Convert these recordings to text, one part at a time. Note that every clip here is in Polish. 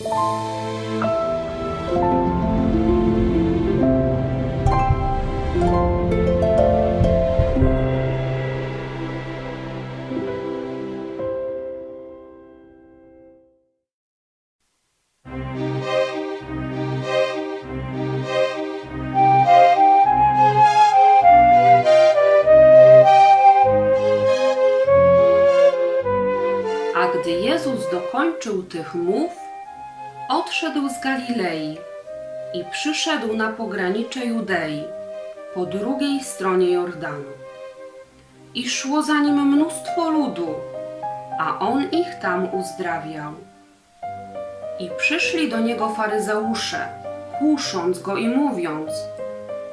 A gdy Jezus dokończył tych mów, odszedł z Galilei i przyszedł na pogranicze Judei, po drugiej stronie Jordanu. I szło za nim mnóstwo ludu, a on ich tam uzdrawiał. I przyszli do niego faryzeusze, kusząc go i mówiąc: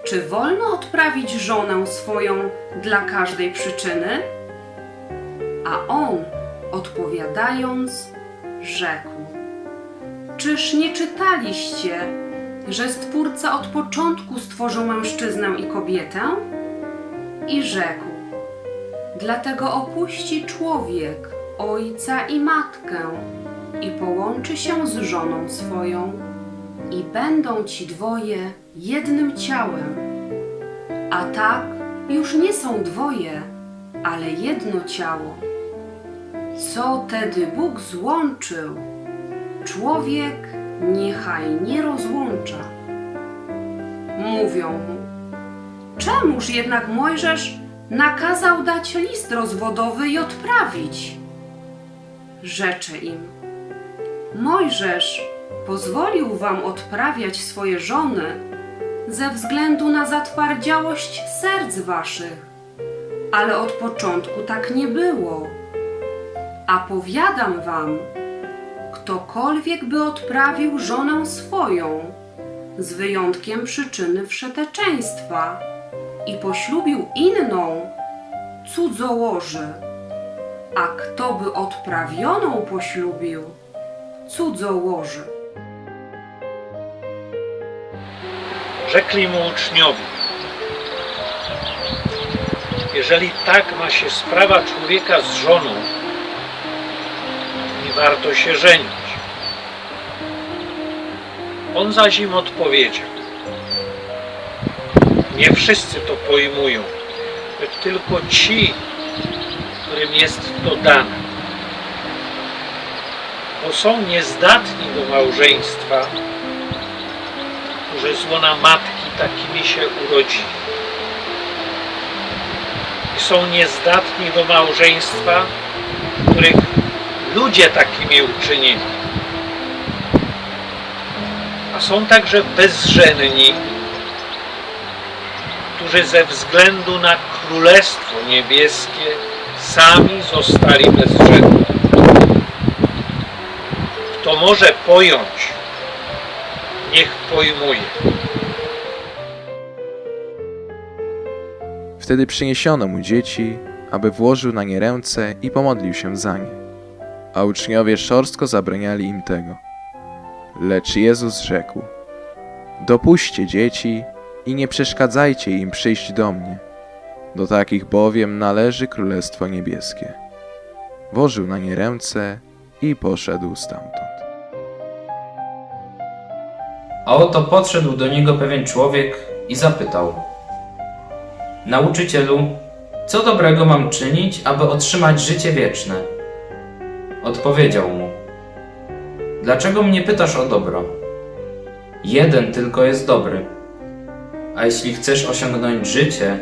Czy wolno odprawić żonę swoją dla każdej przyczyny? A on, odpowiadając, rzekł: Czyż nie czytaliście, że Stwórca od początku stworzył mężczyznę i kobietę? I rzekł: Dlatego opuści człowiek ojca i matkę i połączy się z żoną swoją, i będą ci dwoje jednym ciałem. A tak już nie są dwoje, ale jedno ciało. Co tedy Bóg złączył, człowiek niechaj nie rozłącza. Mówią mu, czemuż jednak Mojżesz nakazał dać list rozwodowy i odprawić? Rzecze im, Mojżesz pozwolił wam odprawiać swoje żony ze względu na zatwardziałość serc waszych, ale od początku tak nie było. A powiadam wam, ktokolwiek by odprawił żonę swoją, z wyjątkiem przyczyny wszeteczeństwa, i poślubił inną, cudzołoży, a kto by odprawioną poślubił, cudzołoży. Rzekli mu uczniowie, jeżeli tak ma się sprawa człowieka z żoną, warto się żenić. On zaś im odpowiedział, nie wszyscy to pojmują, lecz tylko ci, którym jest to dane. Bo są niezdatni do małżeństwa, którzy z łona matki takimi się urodzili. I są niezdatni do małżeństwa, których ludzie takimi uczynili. A są także bezżenni, którzy ze względu na Królestwo Niebieskie sami zostali bezżenni. Kto może pojąć, niech pojmuje. Wtedy przyniesiono mu dzieci, aby włożył na nie ręce i pomodlił się za nie. A uczniowie szorstko zabraniali im tego. Lecz Jezus rzekł: Dopuśćcie dzieci i nie przeszkadzajcie im przyjść do mnie. Do takich bowiem należy Królestwo Niebieskie. Włożył na nie ręce i poszedł stamtąd. A oto podszedł do niego pewien człowiek i zapytał: Nauczycielu, co dobrego mam czynić, aby otrzymać życie wieczne? Odpowiedział mu: Dlaczego mnie pytasz o dobro? Jeden tylko jest dobry. A jeśli chcesz osiągnąć życie,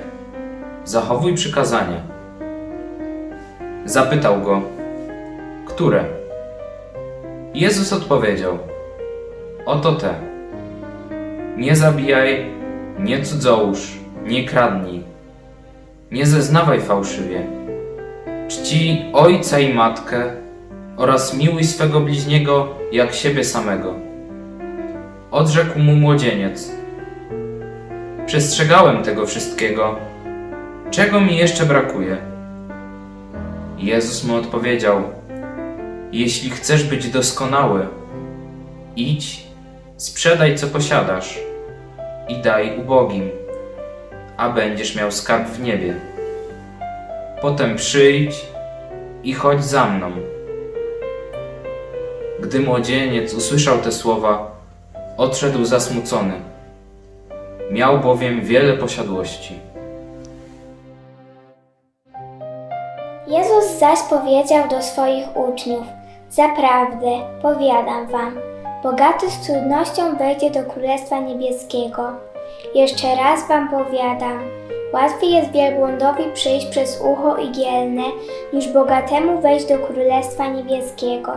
zachowuj przykazania. Zapytał go: Które? Jezus odpowiedział: Oto te. Nie zabijaj, nie cudzołóż, nie kradnij, nie zeznawaj fałszywie. Czci ojca i matkę oraz miłuj swego bliźniego jak siebie samego. Odrzekł mu młodzieniec. Przestrzegałem tego wszystkiego. Czego mi jeszcze brakuje? Jezus mu odpowiedział: Jeśli chcesz być doskonały, idź Sprzedaj co posiadasz i daj ubogim, a będziesz miał skarb w niebie. Potem przyjdź i chodź za mną. Gdy młodzieniec usłyszał te słowa, odszedł zasmucony. Miał bowiem wiele posiadłości. Jezus zaś powiedział do swoich uczniów: Zaprawdę, powiadam wam, bogaty z trudnością wejdzie do Królestwa Niebieskiego. Jeszcze raz wam powiadam, łatwiej jest wielbłądowi przejść przez ucho igielne, niż bogatemu wejść do Królestwa Niebieskiego.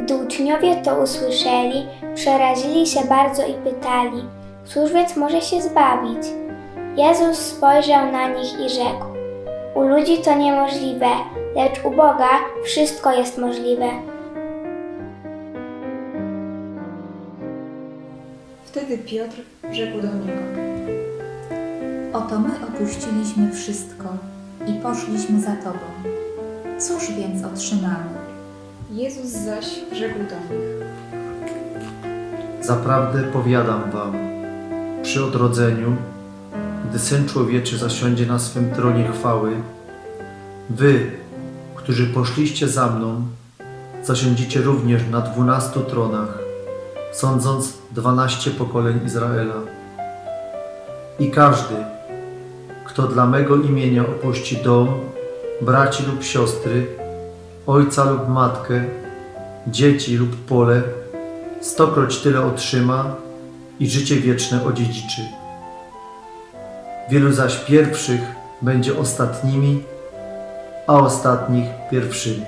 Gdy uczniowie to usłyszeli, przerazili się bardzo i pytali, któż więc może się zbawić? Jezus spojrzał na nich i rzekł, u ludzi to niemożliwe, lecz u Boga wszystko jest możliwe. Wtedy Piotr rzekł do niego: Oto my opuściliśmy wszystko i poszliśmy za Tobą. Cóż więc otrzymamy? Jezus zaś rzekł do nich: Zaprawdę powiadam wam, przy odrodzeniu, gdy Syn Człowieczy zasiądzie na swym tronie chwały, wy, którzy poszliście za mną, zasiądziecie również na dwunastu tronach, sądząc dwanaście pokoleń Izraela. I każdy, kto dla mego imienia opuści dom, braci lub siostry, ojca lub matkę, dzieci lub pole, stokroć tyle otrzyma i życie wieczne odziedziczy. Wielu zaś pierwszych będzie ostatnimi, a ostatnich pierwszymi.